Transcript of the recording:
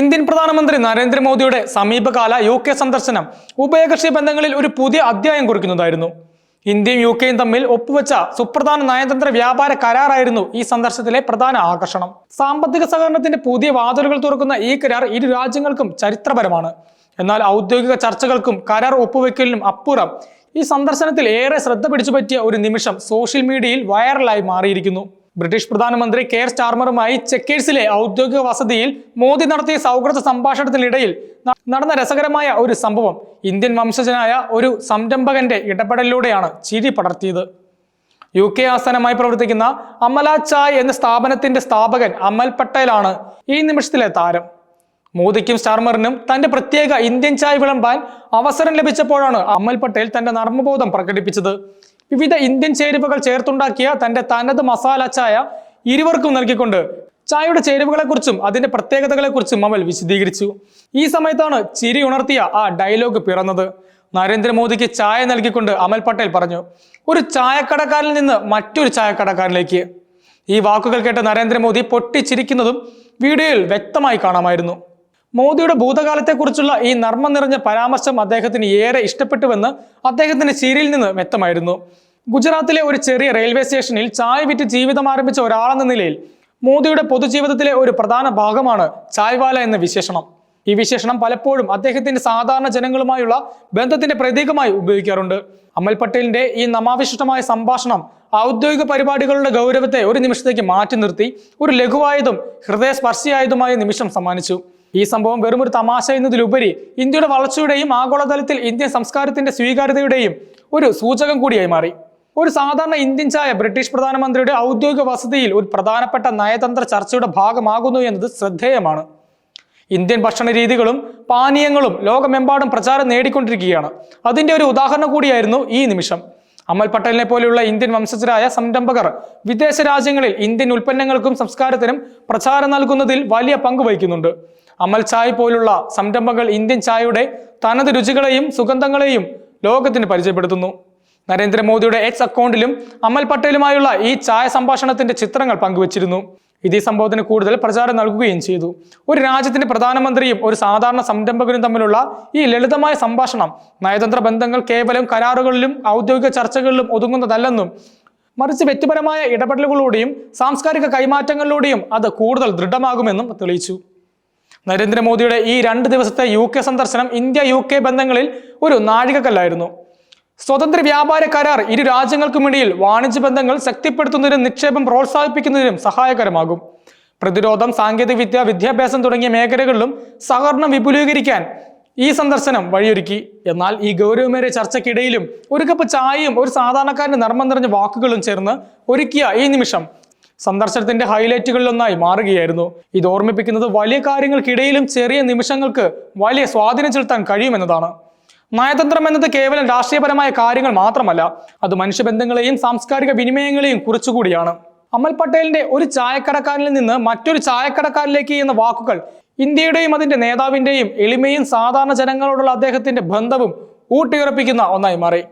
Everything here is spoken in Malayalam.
ഇന്ത്യൻ പ്രധാനമന്ത്രി നരേന്ദ്രമോദിയുടെ സമീപകാല യു കെ സന്ദർശനം ഉഭയകക്ഷി ബന്ധങ്ങളിൽ ഒരു പുതിയ അധ്യായം കുറിക്കുന്നതായിരുന്നു. ഇന്ത്യയും യു കെയും തമ്മിൽ ഒപ്പുവെച്ച സുപ്രധാന നയതന്ത്ര വ്യാപാര കരാറായിരുന്നു ഈ സന്ദർശനത്തിലെ പ്രധാന ആകർഷണം. സാമ്പത്തിക സഹകരണത്തിന്റെ പുതിയ വാതിലുകൾ തുറക്കുന്ന ഈ കരാർ ഇരു രാജ്യങ്ങൾക്കും ചരിത്രപരമാണ്. എന്നാൽ ഔദ്യോഗിക ചർച്ചകൾക്കും കരാർ ഒപ്പുവെക്കലിനും അപ്പുറം ഈ സന്ദർശനത്തിൽ ഏറെ ശ്രദ്ധ പിടിച്ചുപറ്റിയ ഒരു നിമിഷം സോഷ്യൽ മീഡിയയിൽ വൈറലായി മാറിയിരിക്കുന്നു. ബ്രിട്ടീഷ് പ്രധാനമന്ത്രി കെയർ സ്റ്റാർമറുമായി ചെക്കേഴ്സിലെ ഔദ്യോഗിക വസതിയിൽ മോദി നടത്തിയ സൗഹൃദ സംഭാഷണത്തിനിടയിൽ നടന്ന രസകരമായ ഒരു സംഭവം. ഇന്ത്യൻ വംശജനായ ഒരു സംരംഭകന്റെ ഇടപെടലിലൂടെയാണ് ചിരി പടർത്തിയത്. യു കെ ആസ്ഥാനമായി പ്രവർത്തിക്കുന്ന അമല ചായ് എന്ന സ്ഥാപനത്തിന്റെ സ്ഥാപകൻ അമൽ പട്ടേലാണ് ഈ നിമിഷത്തിലെ താരം. മോദിക്കും സ്റ്റാർമറിനും തന്റെ പ്രത്യേക ഇന്ത്യൻ ചായ് വിളമ്പാൻ അവസരം ലഭിച്ചപ്പോഴാണ് അമൽ പട്ടേൽ തന്റെ നർമ്മബോധം പ്രകടിപ്പിച്ചത്. വിവിധ ഇന്ത്യൻ ചേരുവകൾ ചേർത്തുണ്ടാക്കിയ തന്റെ തനത് മസാല ചായ ഇരുവർക്കും നൽകിക്കൊണ്ട് ചായയുടെ ചേരുവകളെക്കുറിച്ചും അതിന്റെ പ്രത്യേകതകളെക്കുറിച്ചും അമൽ വിശദീകരിച്ചു. ഈ സമയത്താണ് ചിരി ഉണർത്തിയ ആ ഡയലോഗ് പിറന്നത്. നരേന്ദ്രമോദിക്ക് ചായ നൽകിക്കൊണ്ട് അമൽ പട്ടേൽ പറഞ്ഞു ഒരു ചായക്കടക്കാരിൽ നിന്ന് മറ്റൊരു ചായക്കടക്കാരിലേക്ക്. ഈ വാക്കുകൾ കേട്ട് നരേന്ദ്രമോദി പൊട്ടിച്ചിരിക്കുന്നതും വീഡിയോയിൽ വ്യക്തമായി കാണാമായിരുന്നു. മോദിയുടെ ഭൂതകാലത്തെക്കുറിച്ചുള്ള ഈ നർമ്മം നിറഞ്ഞ പരാമർശം അദ്ദേഹത്തിന് ഏറെ ഇഷ്ടപ്പെട്ടുവെന്ന് അദ്ദേഹത്തിന്റെ ശീരിയിൽ നിന്ന് വ്യക്തമായിരുന്നു. ഗുജറാത്തിലെ ഒരു ചെറിയ റെയിൽവേ സ്റ്റേഷനിൽ ചായ വിറ്റ് ജീവിതം ആരംഭിച്ച ഒരാളെന്ന നിലയിൽ മോദിയുടെ പൊതുജീവിതത്തിലെ ഒരു പ്രധാന ഭാഗമാണ് ചായ്വാല എന്ന വിശേഷണം. ഈ വിശേഷണം പലപ്പോഴും അദ്ദേഹത്തിന്റെ സാധാരണ ജനങ്ങളുമായുള്ള ബന്ധത്തിന്റെ പ്രതീകമായി ഉപയോഗിക്കാറുണ്ട്. അമൽ പട്ടേലിന്റെ ഈ നമാവിശിഷ്ടമായ സംഭാഷണം ഔദ്യോഗിക പരിപാടികളുടെ ഗൗരവത്തെ ഒരു നിമിഷത്തേക്ക് മാറ്റി നിർത്തി ഒരു ലഘുവായതും ഹൃദയസ്പർശിയായതുമായ നിമിഷം സമ്മാനിച്ചു. ഈ സംഭവം വെറുമൊരു തമാശ എന്നതിലുപരി ഇന്ത്യയുടെ വളർച്ചയുടെയും ആഗോളതലത്തിൽ ഇന്ത്യൻ സംസ്കാരത്തിന്റെ സ്വീകാര്യതയുടെയും ഒരു സൂചകം കൂടിയായി മാറി. ഒരു സാധാരണ ഇന്ത്യൻ ചായ ബ്രിട്ടീഷ് പ്രധാനമന്ത്രിയുടെ ഔദ്യോഗിക വസതിയിൽ ഒരു പ്രധാനപ്പെട്ട നയതന്ത്ര ചർച്ചയുടെ ഭാഗമാകുന്നു എന്നത് ശ്രദ്ധേയമാണ്. ഇന്ത്യൻ ഭക്ഷണ രീതികളും പാനീയങ്ങളും ലോകമെമ്പാടും പ്രചാരം നേടിക്കൊണ്ടിരിക്കുകയാണ്. അതിന്റെ ഒരു ഉദാഹരണം കൂടിയായിരുന്നു ഈ നിമിഷം. അമൽ പട്ടേലിനെ പോലെയുള്ള ഇന്ത്യൻ വംശജരായ സംരംഭകർ വിദേശ രാജ്യങ്ങളിൽ ഇന്ത്യൻ ഉൽപ്പന്നങ്ങൾക്കും സംസ്കാരത്തിനും പ്രചാരം നൽകുന്നതിൽ വലിയ പങ്ക് വഹിക്കുന്നുണ്ട്. അമൽ ചായ് പോലുള്ള സംരംഭങ്ങൾ ഇന്ത്യൻ ചായയുടെ തനത് രുചികളെയും സുഗന്ധങ്ങളെയും ലോകത്തിന് പരിചയപ്പെടുത്തുന്നു. നരേന്ദ്രമോദിയുടെ എക്സ് അക്കൗണ്ടിലും അമൽ പട്ടേലുമായുള്ള ഈ ചായ സംഭാഷണത്തിന്റെ ചിത്രങ്ങൾ പങ്കുവച്ചിരുന്നു. ഇത് ഈ സംഭവത്തിന് കൂടുതൽ പ്രചാരം നൽകുകയും ചെയ്തു. ഒരു രാജ്യത്തിന്റെ പ്രധാനമന്ത്രിയും ഒരു സാധാരണ സംരംഭകനും തമ്മിലുള്ള ഈ ലളിതമായ സംഭാഷണം നയതന്ത്ര ബന്ധങ്ങൾ കേവലം കരാറുകളിലും ഔദ്യോഗിക ചർച്ചകളിലും ഒതുങ്ങുന്നതല്ലെന്നും മറിച്ച് വ്യക്തിപരമായ ഇടപെടലുകളിലൂടെയും സാംസ്കാരിക കൈമാറ്റങ്ങളിലൂടെയും അത് കൂടുതൽ ദൃഢമാകുമെന്നും തെളിയിച്ചു. നരേന്ദ്രമോദിയുടെ ഈ രണ്ട് ദിവസത്തെ യു കെ സന്ദർശനം ഇന്ത്യ യു കെ ബന്ധങ്ങളിൽ ഒരു നാഴികക്കല്ലായിരുന്നു. സ്വതന്ത്ര വ്യാപാര കരാർ ഇരു രാജ്യങ്ങൾക്കുമിടയിൽ വാണിജ്യ ബന്ധങ്ങൾ ശക്തിപ്പെടുത്തുന്നതിനും നിക്ഷേപം പ്രോത്സാഹിപ്പിക്കുന്നതിനും സഹായകരമാകും. പ്രതിരോധം സാങ്കേതികവിദ്യ വിദ്യാഭ്യാസം തുടങ്ങിയ മേഖലകളിലും സഹകരണം വിപുലീകരിക്കാൻ ഈ സന്ദർശനം വഴിയൊരുക്കി. എന്നാൽ ഈ ഗൗരവമേറിയ ചർച്ചയ്ക്കിടയിലും ഒരു കപ്പ് ചായയും ഒരു സാധാരണക്കാരന്റെ നർമ്മം നിറഞ്ഞ വാക്കുകളും ചേർന്ന് ഒരുക്കിയ ഈ നിമിഷം സന്ദർശനത്തിന്റെ ഹൈലൈറ്റുകളിലൊന്നായി മാറുകയായിരുന്നു. ഇത് ഓർമ്മിപ്പിക്കുന്നത് വലിയ കാര്യങ്ങൾക്കിടയിലും ചെറിയ നിമിഷങ്ങൾക്ക് വലിയ സ്വാധീനം ചെലുത്താൻ കഴിയുമെന്നതാണ്. നയതന്ത്രം എന്നത് കേവലം രാഷ്ട്രീയപരമായ കാര്യങ്ങൾ മാത്രമല്ല അത് മനുഷ്യബന്ധങ്ങളെയും സാംസ്കാരിക വിനിമയങ്ങളെയും കുറിച്ചുകൂടിയാണ്. അമൽ പട്ടേലിന്റെ ഒരു ചായക്കടക്കാരനിൽ നിന്ന് മറ്റൊരു ചായക്കടക്കാരിലേക്ക് എന്ന വാക്കുകൾ ഇന്ത്യയുടെയും അതിന്റെ നേതാവിന്റെയും എളിമയും സാധാരണ ജനങ്ങളോടുള്ള അദ്ദേഹത്തിന്റെ ബന്ധവും ഊട്ടിയുറപ്പിക്കുന്ന ഒന്നായി മാറി.